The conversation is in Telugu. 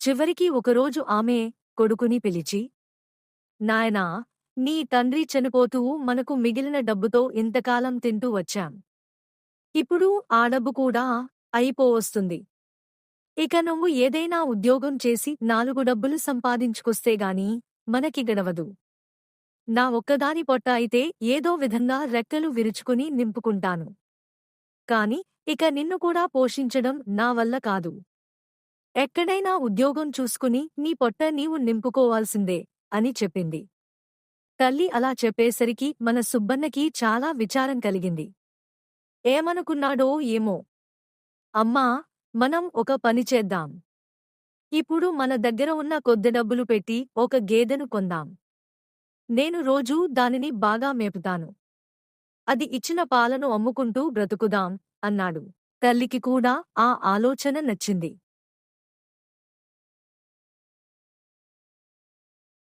చివరికి ఒకరోజు ఆమె కొడుకుని పిలిచి నాయనా నీ తండ్రి చనిపోతూ మనకు మిగిలిన డబ్బుతో ఇంతకాలం తింటూ వచ్చాం. ఇప్పుడు ఆ డబ్బు కూడా అయిపోవస్తుంది. ఇక నువ్వు ఏదైనా ఉద్యోగం చేసి నాలుగు డబ్బులు సంపాదించుకొస్తే గాని మనకి గడవదు. నా ఒక్కదాని పొట్ట అయితే ఏదో విధంగా రెక్కలు విరుచుకుని నింపుకుంటాను. కాని ఇక నిన్ను కూడా పోషించడం నా వల్ల కాదు. ఎక్కడైనా ఉద్యోగం చూసుకుని నీ పొట్ట నీవు నింపుకోవాల్సిందే అని చెప్పింది. తల్లి అలా చెప్పేసరికి మన సుబ్బన్నకి చాలా విచారం కలిగింది. ఏమనుకున్నాడో ఏమో. అమ్మా మనం ఒక పని చేద్దాం. ఇప్పుడు మన దగ్గర ఉన్న కొద్ది డబ్బులు పెట్టి ఒక గేదెను కొందాం. నేను రోజూ దానిని బాగా మేపుతాను. అది ఇచ్చిన పాలను అమ్ముకుంటూ బ్రతుకుదాం అన్నాడు. తల్లికి కూడా ఆ ఆలోచన నచ్చింది.